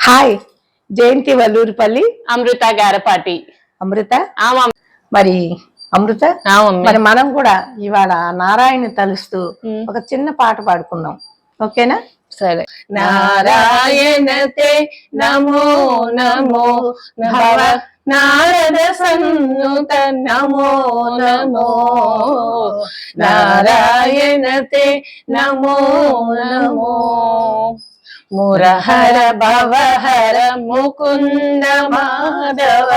Hi Jayanthi Valluripalli. Amrutha Garapati. Amrutha? మరి అమృత? మరి మనం కూడా ఇవాళ నారాయణ తలుస్తూ. ఒక చిన్న పాట పాడుకుందాం. ఓకేనా? సరే. నారాయణతే నమో నమో భవ నారద సన్నుత నమో నమో. నారాయణతే నమో నమో. మురహర భవహర ముకుంద మాధవ.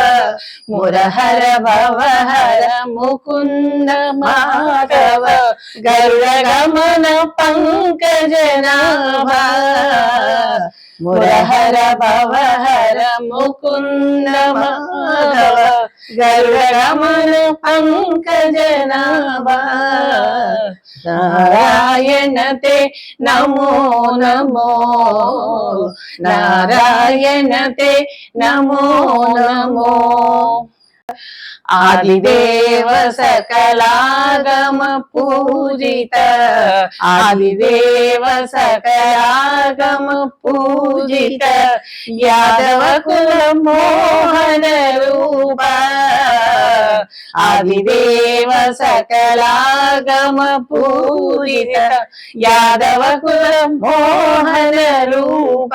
మురహర భవహర ముకుంద మాధవ గరుడ గమన పంకజనాభ. మురహర భవహర ముకుంద మాధవ. గరుడ పంకజనాభా. నారాయణతే నమో నమో. నారాయణతే నమో నమో. आदिदेव सकलागम पूजित। आदिदेव सकलागम पूजित। यादव कुल मोहन रूप। आदिदेव सकलागम पूजित। यादव कुल मोहन रूप।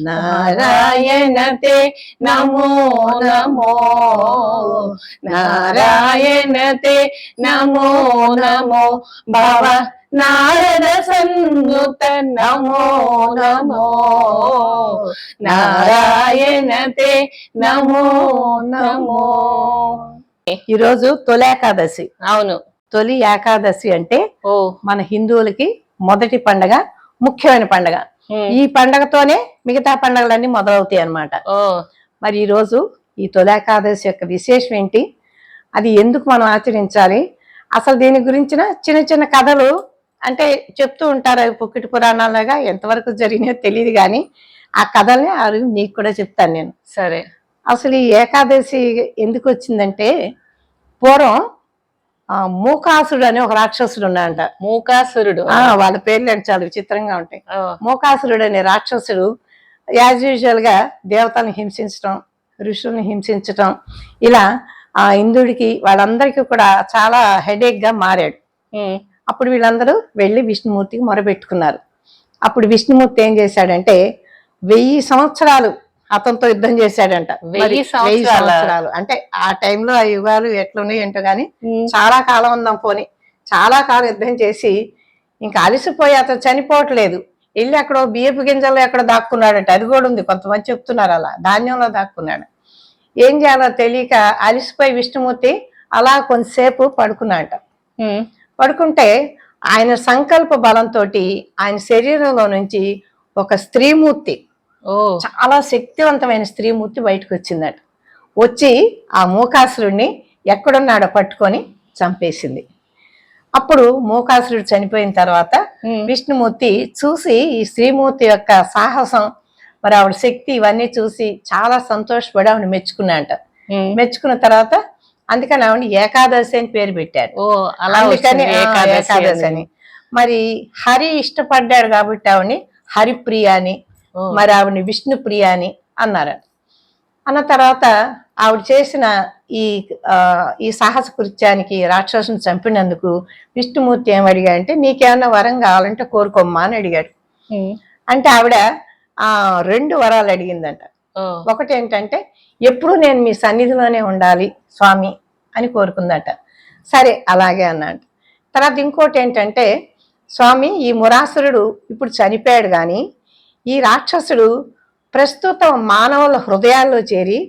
రూప నారాయణతే నమో నమో. నారాయణతే నమో నమో. భవ నారద సన్నుత నమో నమో. నారాయణతే నమో నమో. ఈరోజు తొలి ఏకాదశి. అవును. తొలి ఏకాదశి అంటే ఓ. మన హిందువులకి మొదటి పండగ ముఖ్యమైన పండగ. ఈ పండగతోనే మిగతా పండగలన్నీ మొదలవుతాయి అన్నమాట. ఓ. మరి ఈరోజు ఈ తొలి ఏకాదశి యొక్క విశేషం ఏంటి? అది ఎందుకు మనం ఆచరించాలి? అసలు దీని గురించిన చిన్న చిన్న కథలు అంటే చెప్తూ ఉంటారు అవి పుక్కిటి పురాణాలుగా ఎంతవరకు జరిగినాయో తెలియదు కానీ ఆ కథల్ని రోజు నీకు కూడా చెప్తాను నేను. సరే. అసలు ఈ ఏకాదశి ఎందుకు వచ్చిందంటే పూర్వం ఆ, మూకాసుడు అని ఒక రాక్షసుడు ఉన్నాడంట. మూకాసురుడు. వాళ్ళ పేర్లు అంటే చాలా విచిత్రంగా ఉంటాయి. మోకాసురుడు అనే రాక్షసుడు యాజ్ యూజువల్గా దేవతలను హింసించటం ఋషుల్ని హింసించటం ఇలా ఆ ఇంద్రుడికి వాళ్ళందరికీ కూడా చాలా హెడేక్గా మారాడు. అప్పుడు వీళ్ళందరూ వెళ్ళి విష్ణుమూర్తికి మొరబెట్టుకున్నారు అప్పుడు విష్ణుమూర్తి ఏం చేశాడంటే వెయ్యి సంవత్సరాలు అతనితో యుద్ధం చేశాడంట. వెయ్యి సంవత్సరాలా? అంటే ఆ టైంలో ఆ యుగాలు ఎట్లున్నాయి ఏంటో గానీ చాలా కాలం ఉందాం పోని. చాలా కాలం యుద్ధం చేసి ఇంకా అలసిపోయి అతను చనిపోవట్లేదు. వెళ్ళి అక్కడ బియ్యపు గింజల్లో ఎక్కడ దాక్కున్నాడంట. అది కూడా ఉంది. కొంతమంది చెప్తున్నారు అలా. ధాన్యంలో దాక్కున్నాడు. ఏం చేయాలో తెలియక అలసిపోయి విష్ణుమూర్తి అలా కొంతసేపు పడుకున్నాడట. పడుకుంటే ఆయన సంకల్ప బలంతో ఆయన శరీరంలో నుంచి ఒక స్త్రీమూర్తి చాలా శక్తివంతమైన స్త్రీమూర్తి బయటకు వచ్చిందట. వచ్చి ఆ మూకాసురుడిని ఎక్కడున్నాడో పట్టుకొని చంపేసింది. అప్పుడు మూకాసురుడు చనిపోయిన తర్వాత విష్ణుమూర్తి చూసి ఈ శ్రీమూర్తి యొక్క సాహసం మరి ఆవిడ శక్తి ఇవన్నీ చూసి చాలా సంతోషపడి ఆవిడ మెచ్చుకున్నాడట ఉమ్, మెచ్చుకున్న తర్వాత అందుకని ఆవిడ ఏకాదశి అని పేరు పెట్టారు. ఓ అలా అందుకని ఏకాదశి అని. మరి హరి ఇష్టపడ్డాడు కాబట్టి ఆవిడని హరిప్రియ అని మరి ఆవిడని విష్ణుప్రియ అని అన్నారు. అన్న తర్వాత ఆవిడ చేసిన ఈ ఈ సాహస కృత్యానికి రాక్షసుని చంపినందుకు విష్ణుమూర్తి ఏం అడిగా అంటే నీకేమన్నా వరం కావాలంటే కోరుకోమ్మా అని అడిగాడు. అంటే ఆవిడ ఆ రెండు వరాలు అడిగిందంట. ఒకటి ఏంటంటే ఎప్పుడు నేను మీ సన్నిధిలోనే ఉండాలి స్వామి అని కోరుకుందట. సరే అలాగే అన్నాడు. తర్వాత ఇంకోటి ఏంటంటే స్వామి ఈ మురాసురుడు ఇప్పుడు చనిపోయాడు కానీ ఈ రాక్షసుడు ప్రస్తుతం మానవుల హృదయాల్లో చేరి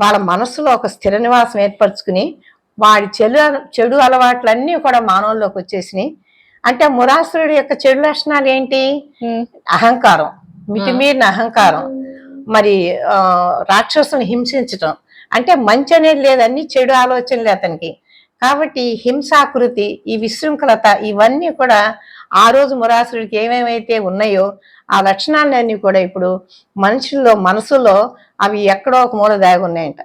వాళ్ళ మనసులో ఒక స్థిర నివాసం ఏర్పరచుకుని వాడి చెడు చెడు అలవాట్లన్నీ కూడా మానవుల్లోకి వచ్చేసినాయి అంటే మురాసురుడి యొక్క చెడు లక్షణాలు ఏంటి? అహంకారం. మితిమీరిన అహంకారం. మరి రాక్షసుని హింసించటం. అంటే మంచి అనేది లేదన్ని చెడు ఆలోచనలే అతనికి. కాబట్టి హింసాకృతి ఈ విశృంఖలత ఇవన్నీ కూడా ఆ రోజు మురాసుడికి ఏమేమైతే ఉన్నాయో ఆ లక్షణాలన్నీ కూడా ఇప్పుడు మనుషుల్లో మనసులో అవి ఎక్కడో ఒక మూల దాగి ఉన్నాయంట.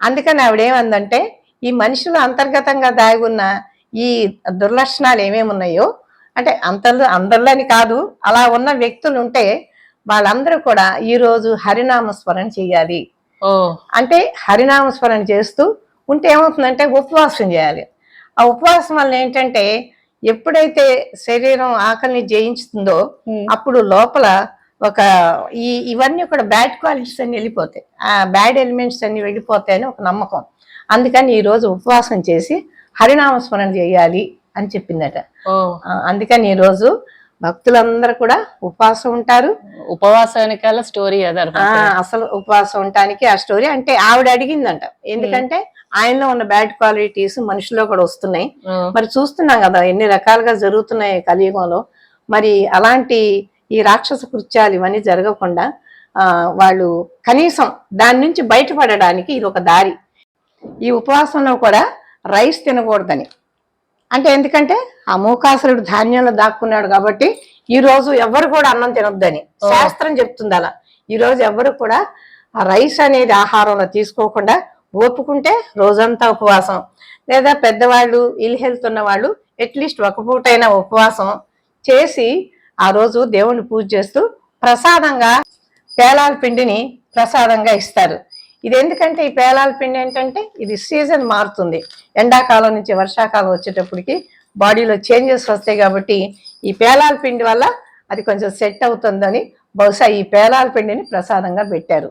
అందుకని ఆవిడేమందంటే ఈ మనిషిలో అంతర్గతంగా దాగి ఉన్న ఈ దుర్లక్షణాలు ఏమేమి ఉన్నాయో అంటే అంతర్లో అందరిలోని కాదు అలా ఉన్న వ్యక్తులు ఉంటే వాళ్ళందరూ కూడా ఈ రోజు హరినామ స్మరణ చేయాలి. ఓ. అంటే హరినామ స్మరణ చేస్తూ ఉంటే ఏమవుతుందంటే ఉపవాసం చేయాలి. ఆ ఉపవాసం వల్ల ఏంటంటే ఎప్పుడైతే శరీరం ఆకలిని జయించుతుందో ఉమ్. అప్పుడు లోపల ఒక ఈ ఇవన్నీ కూడా బ్యాడ్ క్వాలిటీస్ అన్ని వెళ్ళిపోతాయి. ఆ బ్యాడ్ ఎలిమెంట్స్ అన్ని వెళ్ళిపోతాయని ఒక నమ్మకం. అందుకని ఈ రోజు ఉపవాసం చేసి హరినామ స్మరణ చేయాలి అని చెప్పిందట. అందుకని ఈ రోజు భక్తులందరూ కూడా ఉపవాసం ఉంటారు. ఉపవాసానికల్లా స్టోరీ ఆ అసలు ఉపవాసం ఉండటానికి ఆ స్టోరీ అంటే ఆవిడ అడిగిందంట. ఎందుకంటే ఆయనలో ఉన్న బ్యాడ్ క్వాలిటీస్ మనిషిలో కూడా వస్తున్నాయి. మరి చూస్తున్నాం కదా ఎన్ని రకాలుగా జరుగుతున్నాయి కలియుగంలో. మరి అలాంటి ఈ రాక్షస కృత్యాలు ఇవన్నీ జరగకుండా ఆ వాళ్ళు కనీసం దాని నుంచి బయటపడడానికి ఇది ఒక దారి. ఈ ఉపవాసంలో కూడా రైస్ తినకూడదని. అంటే ఎందుకంటే ఆ మూకాసురుడు ధాన్యంలో దాక్కున్నాడు కాబట్టి ఈ రోజు ఎవరు కూడా అన్నం తినొద్దని. శాస్త్రం చెప్తుంది అలా. ఈ రోజు ఎవరు కూడా ఆ రైస్ అనేది ఆహారంలో తీసుకోకుండా ఓపుకుంటే రోజంతా ఉపవాసం. లేదా పెద్దవాళ్ళు ఇల్ హెల్త్ ఉన్న వాళ్ళు అట్లీస్ట్ ఒక పూటైనా ఉపవాసం చేసి ఆ రోజు దేవుణ్ణి పూజ చేస్తూ ప్రసాదంగా పేలాల పిండిని ప్రసాదంగా ఇస్తారు. ఇది ఎందుకంటే ఈ పేలాల పిండి ఏంటంటే ఇది సీజన్ మారుతుంది. ఎండాకాలం నుంచి వర్షాకాలం వచ్చేటప్పటికి బాడీలో చేంజెస్ వస్తాయి కాబట్టి ఈ పేలాల పిండి వల్ల అది కొంచెం సెట్ అవుతుందని బహుశా ఈ పేలాల పిండిని ప్రసాదంగా పెట్టారు.